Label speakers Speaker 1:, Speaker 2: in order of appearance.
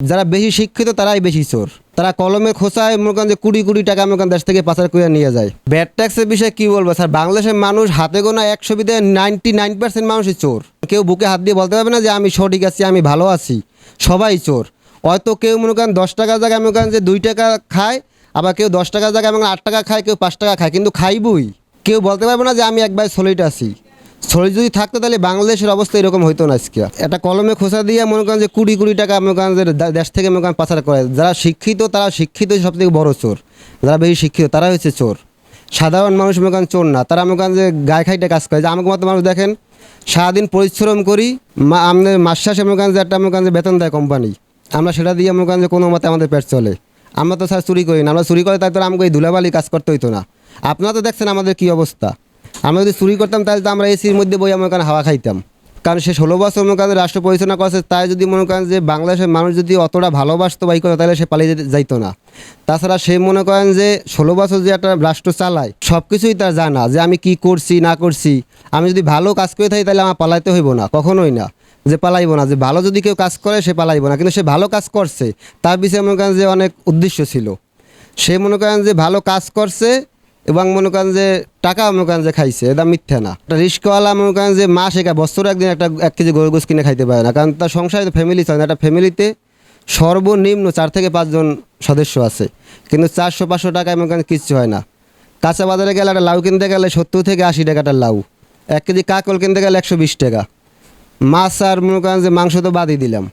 Speaker 1: যারা বেশি শিক্ষিত, তারাই বেশি চোর। তারা কলমে খোঁচায়, মনে করেন যে কুড়ি কুড়ি টাকা মনে করেন দেশ থেকে পাচার করে নিয়ে যায়। ব্যাড ট্যাক্সের বিষয়ে কি বলব? স্যার, বাংলাদেশের মানুষ হাতে গোনা একশো বিধে নাইনটি নাইন পার্সেন্ট মানুষই চোর। কেউ বুকে হাত দিয়ে বলতে পারবে না যে আমি সঠিক আছি, আমি ভালো আছি। সবাই চোর। হয়তো কেউ মনে করেন দশ টাকার জায়গায় মনে করেন যে দুই টাকা খায়, আবার কেউ দশ টাকার জায়গায় করেন আট টাকা খায়, কেউ পাঁচ টাকা খায়, কিন্তু খাইবই। কেউ বলতে পারবে না যে আমি একবার সলিড আছি। শরীর যদি থাকতো তাহলে বাংলাদেশের অবস্থা এরকম হইতো না আজকে। একটা কলমে খোসা দিয়ে মনে করেন যে কুড়ি কুড়ি টাকা মনে করেন দেশ থেকে মনে করেন পাচার করে। যারা শিক্ষিত, তারা শিক্ষিত সব থেকে বড় চোর। যারা বেশি শিক্ষিত তারা হচ্ছে চোর। সাধারণ মানুষ মনে করেন চোর না। তারা মনে করেন যে গায়ে খাইটা কাজ করে। যে আমাকে মতো মানুষ দেখেন, সারাদিন পরিশ্রম করি আমাদের মাস শেষে মনে করেন যে একটা মনে করেন যে বেতন দেয় কোম্পানি আমরা সেটা দিয়ে মনে করেন যে কোনো মতে আমাদের পেট চলে। আমরা তো স্যার চুরি করি না। আমরা চুরি করে তাই তো আমাকে এই ধুলাবালি কাজ করতে হইতো না। আপনারা তো দেখছেন আমাদের কি অবস্থা। আমরা যদি চুরি করতাম, তাহলে তো আমরা এসির মধ্যে বই করেন হাওয়া খাইতাম। কারণ সে ষোলো বছর মনে করেন রাষ্ট্র পরিচালনা করছে, তাই যদি মনে করেন যে বাংলাদেশের মানুষ যদি অতটা ভালোবাসতো বাই করতো, তাহলে সে পালিয়ে যাইতো না। তাছাড়া সে মনে করেন যে ষোলো বছর যে একটা রাষ্ট্র চালায় সব কিছুই তার জানা যে আমি কি করছি, না করছি। আমি যদি ভালো কাজ করে থাকি, তাহলে আমার পালাইতে হইব না, কখনোই না। যে পালাইব না, যে ভালো যদি কেউ কাজ করে, সে পালাইব না। কিন্তু সে ভালো কাজ করছে, তার বিষয়ে মনে করেন যে অনেক উদ্দেশ্য ছিল। সে মনে করেন যে ভালো কাজ করছে এবং মনে করেন যে টাকা মনে করেন যে খাইছে, এটা মিথ্যা না। একটা রিস্কওয়ালা মনে করেন যে মাস একা বছর একদিন একটা এক কেজি গরু গোস কিনে খাইতে পারে না, কারণ তার সংসারে ফ্যামিলি চলে না। একটা ফ্যামিলিতে সর্বনিম্ন চার থেকে পাঁচজন সদস্য আছে, কিন্তু চারশো, পাঁচশো টাকা মনে করেন কিচ্ছু হয় না। কাঁচা বাজারে গেলে একটা লাউ কিনতে গেলে সত্তর থেকে আশি টাকাটা লাউ, এক কেজি কাকল কিনতে গেলে একশো বিশ টাকা। মাছ আর মনে করেন যে মাংস তো বাদই দিলাম।